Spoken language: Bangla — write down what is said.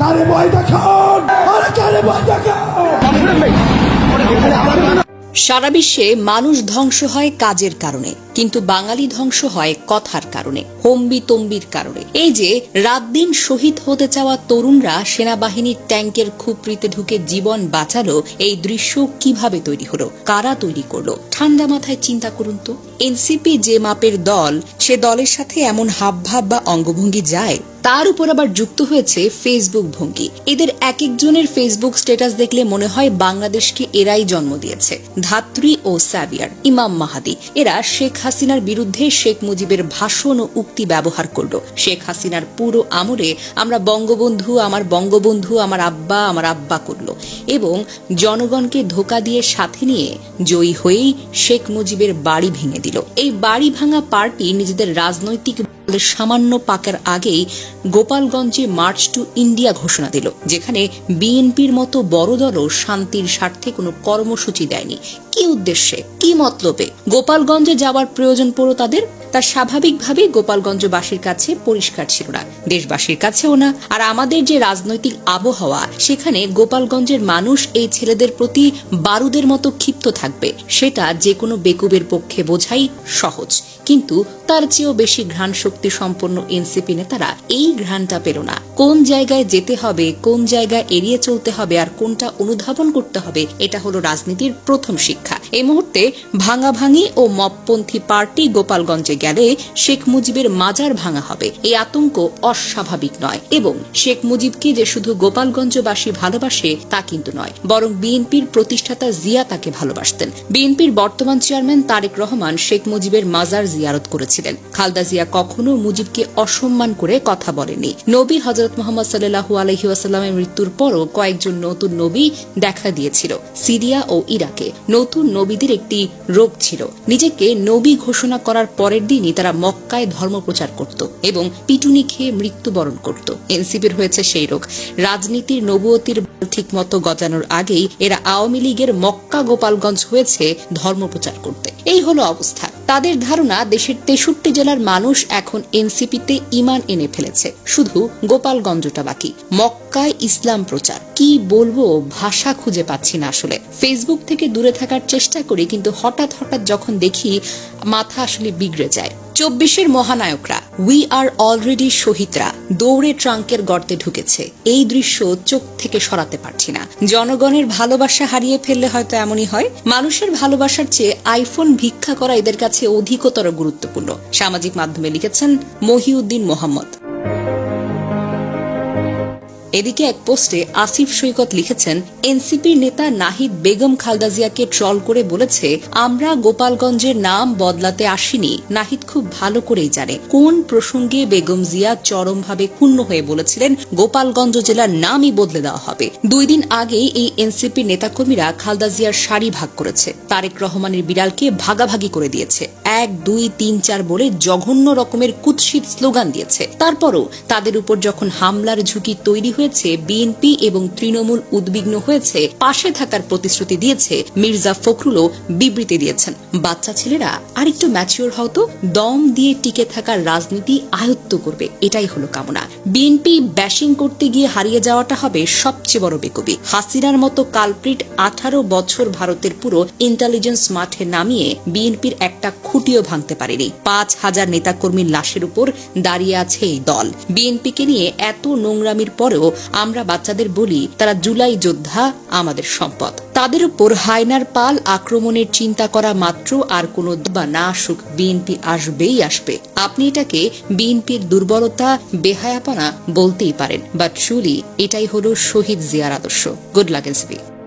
কারে দেখান, আরে কারে দেখান। সারা বিশ্বে মানুষ ধ্বংস হয় কাজের কারণে, কিন্তু বাঙালি ধ্বংস হয় কথার কারণে, হম্বি তম্বির কারণে। এই যে, রাত দিন শহীদ হতে চাওয়া তরুণরা সেনাবাহিনীর ট্যাঙ্কের খুপড়িতে ঢুকে জীবন বাঁচালো, এই দৃশ্য কীভাবে তৈরি হলো, কারা তৈরি করল? ঠান্ডা মাথায় চিন্তা করুন তো। এনসিপি যে মাপের দল, সে দলের সাথে এমন হাবভাব বা অঙ্গভঙ্গি যায়? তার উপর আবার যুক্ত হয়েছে ফেসবুক ভঙ্গি। এদের এক একজনের ফেসবুক স্ট্যাটাস দেখলে মনে হয় বাংলাদেশকে এরাই জন্ম দিয়েছে। ধাত্রী ও স্যাভিয়ার, ইমাম মাহাদি। এরা শেখ হাসিনার বিরুদ্ধে শেখ মুজিবের ভাষণ ও উক্তি ব্যবহার করল। শেখ হাসিনার পুরো আমলে আমরা বঙ্গবন্ধু, আমার বঙ্গবন্ধু, আমার আব্বা আমার আব্বা করল এবং জনগণকে ধোকা দিয়ে সাথে নিয়ে জয়ী হয়েই শেখ মুজিবের বাড়ি ভেঙে দিল। এই বাড়ি ভাঙা পার্টি নিজেদের রাজনৈতিক সামান্য পাকার আগেই গোপালগঞ্জে মার্চ টু ইন্ডিয়া ঘোষণা দিল, যেখানে বিএনপির মতো বড় দলও শান্তির স্বার্থে কোনো কর্মসূচি দেয়নি। কি উদ্দেশ্যে? কি মতলবে? গোপালগঞ্জে যাওয়ার প্রয়োজন পড়ো তাদের? তা স্বাভাবিকভাবে গোপালগঞ্জবাসীর কাছে পরিষ্কার ছিল না। দেশবাসীর কাছেও না। আর আমাদের যে রাজনৈতিক আবহাওয়া, সেখানে গোপালগঞ্জের মানুষ এই ছেলেদের প্রতি বারুদের মতো ক্ষিপ্ত থাকবে। সেটা যে কোনো বেকুবের পক্ষে বোঝাই সহজ। কিন্তু তার চেয়েও বেশি ঘ্রাণ শক্তি সম্পন্ন এনসিপি নেতারা এই ঘ্রাণটা পেল না। কোন জায়গায় যেতে হবে, কোন জায়গায় এড়িয়ে চলতে হবে, আর কোনটা অনুধাবন করতে হবে, এটা হলো রাজনীতির প্রথম শিক্ষা। এই মুহূর্তে ভাঙাভাঙি ও মপপন্থী পার্টি গোপালগঞ্জে গেলে শেখ মুজিবের মাজার ভাঙা হবে। এই আতঙ্ক অস্বাভাবিক নয় এবং শেখ মুজিবকে যে শুধু গোপালগঞ্জবাসী ভালোবাসে তা কিন্তু নয়, বরং বিএনপির প্রতিষ্ঠাতা জিয়া তাকে ভালোবাসতেন। বিএনপির বর্তমান চেয়ারম্যান তারেক রহমান শেখ মুজিবের মাজার জিয়ারত করেছিলেন। খালদা জিয়া কখনো মুজিবকে অসম্মান করে কথা বলেনি। নবী হজরত মোহাম্মদ সাল্লাহু আলহি ওয়াসাল্লামের মৃত্যুর পরও কয়েকজন নতুন নবী দেখা দিয়েছিল, সিরিয়া ও ইরাকে। নতুন নবীদের একটি রোগ ছিল। নিজেকে নবী ঘোষণা করার পরের দিনই তারা মক্কায় ধর্ম প্রচার করত এবং পিটুনি খেয়ে মৃত্যুবরণ করত। এনসিপির হয়েছে সেই রোগ। রাজনীতির নবুয়তির ঠিকমতো গজানোর আগেই এরা আওয়ামী লীগের মক্কা গোপালগঞ্জ হয়েছে ধর্ম প্রচার করতে। এই হলো অবস্থা। তাদের ধারণা, দেশের তেষট্টি জেলার মানুষ এখন এনসিপিতে ইমান এনে ফেলেছে। শুধু গোপালগঞ্জটা বাকি। মক্কায় ইসলাম প্রচার। কি বলব, ভাষা খুঁজে পাচ্ছি না আসলে। ফেসবুক থেকে দূরে থাকার চেষ্টা করি, কিন্তু হঠাৎ হঠাৎ যখন দেখি, মাথা আসলে বিগড়ে যায়। চব্বিশের মহানায়করা উই আর অলরেডি শহীদরা। দৌড়ে ট্রাঙ্কের গর্তে ঢুকেছে। এই দৃশ্য চোখ থেকে সরাতে পারছি না। জনগণের ভালোবাসা হারিয়ে ফেললে হয়তো এমনই হয়। মানুষের ভালোবাসার চেয়ে আইফোন ভিক্ষা করা এদের কাছে অধিকতর গুরুত্বপূর্ণ। সামাজিক মাধ্যমে লিখেছেন মহিউদ্দিন মোহাম্মদ। এদিকে এক পোস্টে আসিফ সৈকত লিখেছেন, এনসিপির নেতা নাহিদ বেগম খালদা জিয়াকে ট্রল করে বলেছে, আমরা গোপালগঞ্জের নাম বদলাতে আসিনি। নাহিদ খুব ভালো করেই জানে। কোন প্রসঙ্গে বেগম জিয়া চরমভাবে ক্ষুণ্ণ হয়ে বলেছিলেন, গোপালগঞ্জ জেলার নামই বদলে দেওয়া হবে। দুই দিন আগেই এই এনসিপির নেতাকর্মীরা খালদা জিয়ার শাড়ি ভাগ করেছে। তারেক রহমানের বিড়ালকে ভাগাভাগি করে দিয়েছে। এক, দুই, তিন, চার বলে জঘন্য রকমের কুৎসিত স্লোগান দিয়েছে। তারপরও তাদের উপর যখন হামলার ঝুঁকি তৈরি হয়েছে বিএনপি এবং তৃণমূল উদ্বিগ্ন হয়েছে, পাশে থাকার প্রতিশ্রুতি দিয়েছে মির্জা ফখরুলও বিবৃতি দিয়েছেন। বাচ্চা ছেলেরা আরেকটু ম্যাচিওর হতো দম দিয়ে টিকে থাকার রাজনীতি আয়ত্ত করবে, এটাই হলো কামনা। বিএনপি ব্যাশিং করতে গিয়ে হারিয়ে যাওয়াটা হবে সবচেয়ে বড় বেকবি। হাসিনার মতো কালপ্রিট আঠারো বছর ভারতের পুরো ইন্টেলিজেন্স মাঠে নামিয়ে বিএনপির একটা খুঁটিও ভাঙতে পারেনি। পাঁচ হাজার নেতাকর্মীর লাশের উপর দাঁড়িয়ে আছে এই দল। বিএনপিকে নিয়ে এত নোংরামির পরেও আমরা বাচ্চাদের বলি, তারা জুলাই যোদ্ধা আমাদের সম্পদ। তাদের উপর হায়নার পাল আক্রমণের চিন্তা করা মাত্র আর কোন বা না আসুক বিএনপি আসবেই আসবে। আপনি এটাকে বিএনপির দুর্বলতা, বেহায়াপনা বলতেই পারেন বাট ট্রুলি এটাই হলো শহীদ জিয়ার আদর্শ। Good luck NCP